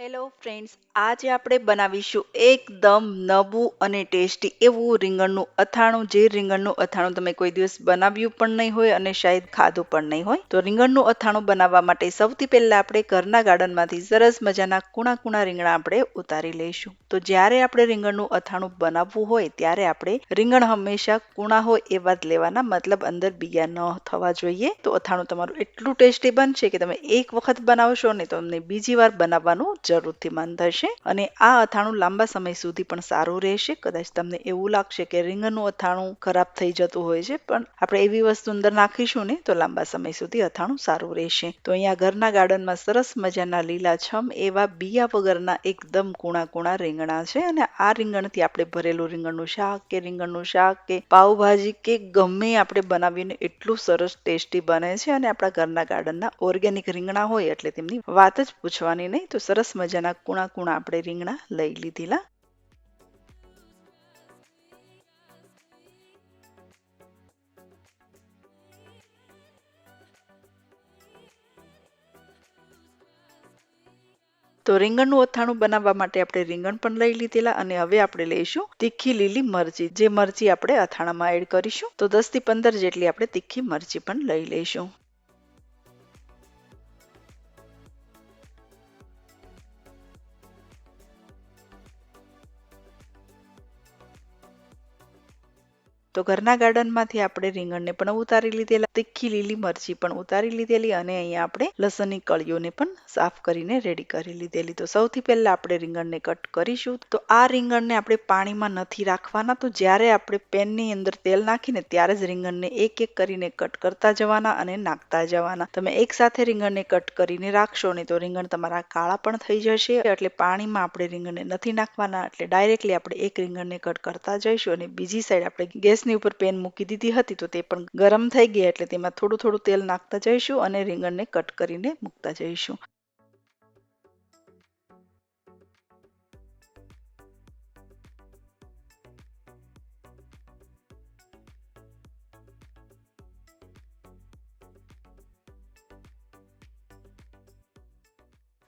Hello friends આજે આપણે બનાવીશું એકદમ નવું અને ટેસ્ટી એવું રીંગણનું અથાણું. જે રીંગણનું અથાણું તમે કોઈ દિવસ બનાવ્યું પણ નહીં હોય અને શાયદ ખાધું પણ નહીં હોય, તો રીંગણનું અથાણું બનાવવા માટે સૌથી પહેલા આપણે ઘરના ગાર્ડનમાંથી સરસ મજાના કુણા કુણા રીંગણા આપણે ઉતારી લઈશું. તો જ્યારે આપણે રીંગણનું અથાણું બનાવવું હોય, ત્યારે આપણે રીંગણ હંમેશા કુણા હોય એવા જ લેવાના. મતલબ અંદર બીયા ન થવા જોઈએ. તો અથાણું તમારું એટલું ટેસ્ટી બનશે કે તમે એક વખત બનાવશો ને તો તમને બીજી વાર બનાવવાનું જરૂરથી બંધ થશે અને આ અથાણું લાંબા સમય સુધી પણ સારું રહેશે. કદાચ તમને એવું લાગશે કે રીંગણનું અથાણું ખરાબ થઈ જતું હોય છે, પણ આપણે એવી વસ્તુ અંદર નાખીશું ને, તો લાંબા સમય સુધી અથાણું સારું રહેશે. તો અહીંયા ઘરના ગાર્ડનમાં સરસ મજાના લીલાછમ એવા બિયા વગરના એકદમ કુણા કુણા રીંગણા છે. અને આ રીંગણથી આપણે ભરેલું રીંગણનું શાક, કે રીંગણનું શાક, કે પાઉભાજી, કે ગમે આપણે બનાવીને એટલું સરસ ટેસ્ટી બને છે. અને આપણા ઘરના ગાર્ડનના ઓર્ગેનિક રીંગણા હોય એટલે તેમની વાત જ પૂછવાની નહીં, તો સરસ મજાના કુણા કુણા આપણે રીંગણા લઈ લીધેલા. તો રીંગણનું અથાણું બનાવવા માટે આપણે રીંગણ પણ લઈ લીધેલા અને હવે આપણે લઈશું તીખી લીલી મરચી. જે મરચી આપણે અથાણામાં એડ કરીશું. તો દસથી પંદર જેટલી આપણે તીખી મરચી પણ લઈ લઈશું. તો ઘરના ગાર્ડનમાંથી આપણે રીંગણને પણ ઉતારી લીધેલા, તીખી લીલી મરચી પણ ઉતારી લીધેલી અને અહીંયા આપણે લસણની કળીઓને પણ સાફ કરીને રેડી કરી લીધેલી. તો સૌથી પહેલા આપણે રીંગણને કટ કરીશું. તો આ રીંગણને આપણે પાણીમાં નથી રાખવાના. તો જ્યારે આપણે પેનની અંદર તેલ નાખીને ત્યારે જ રીંગણને એક એક કરીને કટ કરતા જવાના અને નાખતા જવાના. તમે એક સાથે રીંગણને કટ કરીને રાખશો ને તો રીંગણ તમારા કાળા પણ થઈ જશે. એટલે પાણીમાં આપણે રીંગણને નથી નાખવાના. એટલે ડાયરેક્ટલી આપણે એક રીંગણને કટ કરતા જઈશું અને બીજી સાઈડ આપણે ગેસ ગેસની ઉપર પેન મૂકી દીધી હતી તો તે પણ ગરમ થઈ ગયા એટલે તેમાં થોડું થોડું તેલ નાખતા જઈશું અને રીંગણને કટ કરીને મૂકતા જઈશું.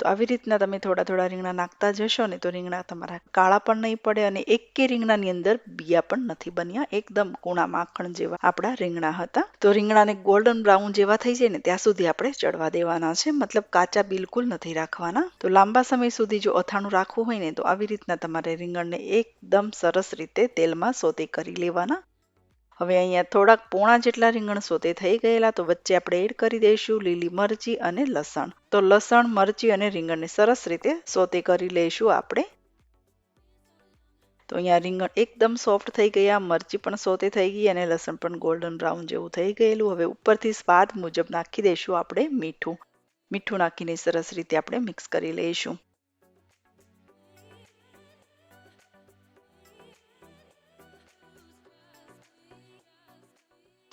તો આવી રીતના તમે થોડા થોડા રીંગણા નાખતા જશો ને તો રીંગણા તમારા કાળા પણ નહીં પડે અને એક કે રીંગણાની અંદર બિયા પણ નથી બન્યા. એકદમ કૂણા માખણ જેવા આપણા રીંગણા હતા. તો રીંગણાને ગોલ્ડન બ્રાઉન જેવા થઈ જાય ને ત્યાં સુધી આપણે ચડવા દેવાના છે. મતલબ કાચા બિલકુલ નથી રાખવાના. તો લાંબા સમય સુધી જો અથાણું રાખવું હોય ને તો આવી રીતના તમારે રીંગણને એકદમ સરસ રીતે તેલમાં સોતે કરી લેવાના. હવે અહીંયા થોડાક પોણા જેટલા રીંગણ સોતે થઈ ગયેલા, તો વચ્ચે આપણે એડ કરી દઈશું લીલી મરચી અને લસણ. તો લસણ, મરચી અને રીંગણને સરસ રીતે સોતે કરી લઈશું આપણે. તો અહીંયા રીંગણ એકદમ સોફ્ટ થઈ ગયા મરચી પણ સોતે થઈ ગઈ અને લસણ પણ ગોલ્ડન બ્રાઉન જેવું થઈ ગયેલું. હવે ઉપરથી સ્વાદ મુજબ નાખી દઈશું આપણે મીઠું. મીઠું નાખીને સરસ રીતે આપણે મિક્સ કરી લઈશું.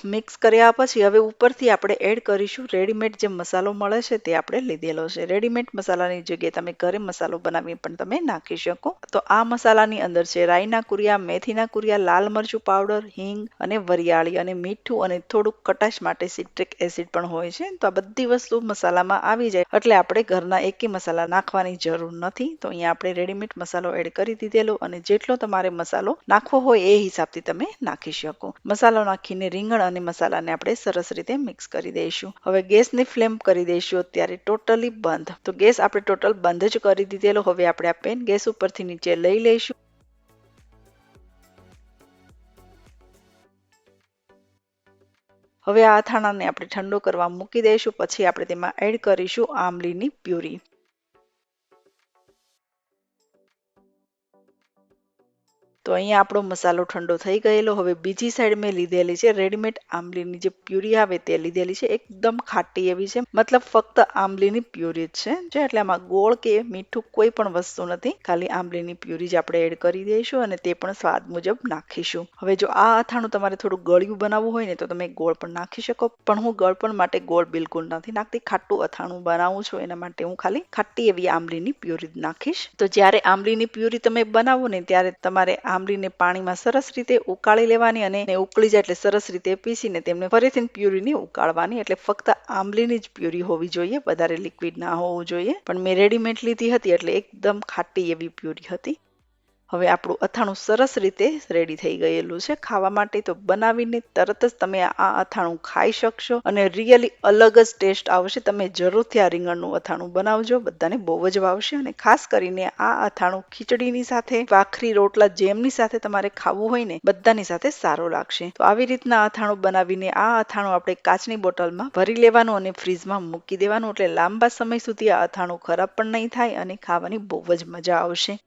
મિક્સ કર્યા પછી હવે ઉપરથી આપણે એડ કરીશું રેડીમેડ જે મસાલો મળે છે તે આપણે લીધેલો છે. રેડીમેડ મસાલાની જગ્યાએ તમે ઘરે મસાલો બનાવી પણ તમે નાખી શકો. તો આ મસાલાની અંદર છે રાઈના કુરિયા, મેથીના કુરિયા, લાલ મરચું પાવડર, હિંગ અને વરિયાળી અને મીઠું અને થોડુંક કટાશ માટે સિટ્રિક એસિડ પણ હોય છે. તો આ બધી વસ્તુ મસાલામાં આવી જાય. એટલે આપણે ઘરના એકે મસાલા નાખવાની જરૂર નથી. તો અહીંયા આપણે રેડીમેડ મસાલો એડ કરી દીધેલો અને જેટલો તમારે મસાલો નાખવો હોય એ હિસાબથી તમે નાખી શકો. મસાલો નાખીને રીંગણ અને મસાલાને આપણે સરસ રીતે મિક્સ કરી દઈશું. હવે ગેસની ફ્લેમ કરી દઈશું અત્યારે ટોટલી બંધ. તો ગેસ આપણે ટોટલ બંધ જ કરી દીધેલો. હવે આપણે આ પેન ગેસ ઉપરથી નીચે લઈ લઈશું. હવે આ અથાણાને આપણે ઠંડો કરવા મૂકી દઈશું. પછી આપણે તેમાં એડ કરીશું આમલીની પ્યુરી. તો અહીંયા આપણો મસાલો ઠંડો થઈ ગયેલો. હવે બીજી સાઈડ મેં લીધેલી છે રેડીમેડ આંબલીની જે પ્યુરી આવે તે લીધેલી છે. એકદમ ખાટી એવી છે. મતલબ ફક્ત આંબલીની પ્યુરી જ છે. એટલે આમાં ગોળ કે મીઠું કોઈ પણ વસ્તુ નથી. ખાલી આંબલીની પ્યુરી જ આપણે એડ કરી દઈશું અને તે પણ સ્વાદ મુજબ નાખીશું. હવે જો આ અથાણું તમારે થોડું ગળ્યું બનાવવું હોય ને તો તમે ગોળ પણ નાખી શકો. પણ હું ગળપણ માટે ગોળ બિલકુલ નથી નાખતી. ખાટું અથાણું બનાવું છું. એના માટે હું ખાલી ખાટી એવી આંબલીની પ્યુરી નાખીશ. તો જ્યારે આંબલીની પ્યુરી તમે બનાવો ને ત્યારે તમારે આંબલીને પાણીમાં સરસ રીતે ઉકાળી લેવાની અને ઉકળી જાય એટલે સરસ રીતે પીસીને તેમને ફરીથી પ્યુરીને ઉકાળવાની. એટલે ફક્ત આંબલીની જ પ્યુરી હોવી જોઈએ, વધારે લિક્વિડ ના હોવું જોઈએ. પણ મેં રેડીમેડ લીધી હતી એટલે એકદમ ખાટી એવી પ્યુરી હતી. હવે આપણું અથાણું સરસ રીતે રેડી થઈ ગયેલું છે. ખાવા માટે તો બનાવીને તરત જ તમે આ અથાણું ખાઈ શકશો અને રિયલી અલગ જ ટેસ્ટ આવશે. તમે જરૂરથી આ રીંગણનું અથાણું બનાવજો. બધાને બહુ જ ભાવશે અને ખાસ કરીને આ અથાણું ખીચડીની સાથે, ભાખરી, રોટલા જેમની સાથે તમારે ખાવું હોય ને, બધાની સાથે સારું લાગશે. તો આવી રીતના અથાણું બનાવીને આ અથાણું આપણે કાચની બોટલમાં ભરી લેવાનું અને ફ્રીજમાં મૂકી દેવાનું. એટલે લાંબા સમય સુધી આ અથાણું ખરાબ પણ નહીં થાય અને ખાવાની બહુ જ મજા આવશે.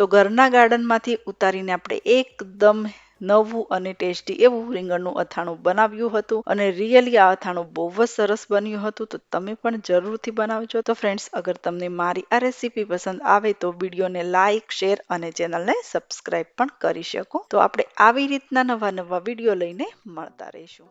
તો ઘરના ગાર્ડનમાંથી ઉતારીને આપણે એકદમ નવું અને ટેસ્ટી એવું રીંગણનું અથાણું બનાવ્યું હતું. અને રિયલી આ અથાણું બહુ જ સરસ બન્યું હતું. તો તમે પણ જરૂરથી બનાવજો. તો ફ્રેન્ડ્સ, અગર તમને મારી આ રેસીપી પસંદ આવે તો વિડીયોને લાઇક શેર અને ચેનલને સબસ્ક્રાઇબ પણ કરી શકો. તો આપણે આવી રીતના નવા નવા વીડિયો લઈને મળતા રહીશું.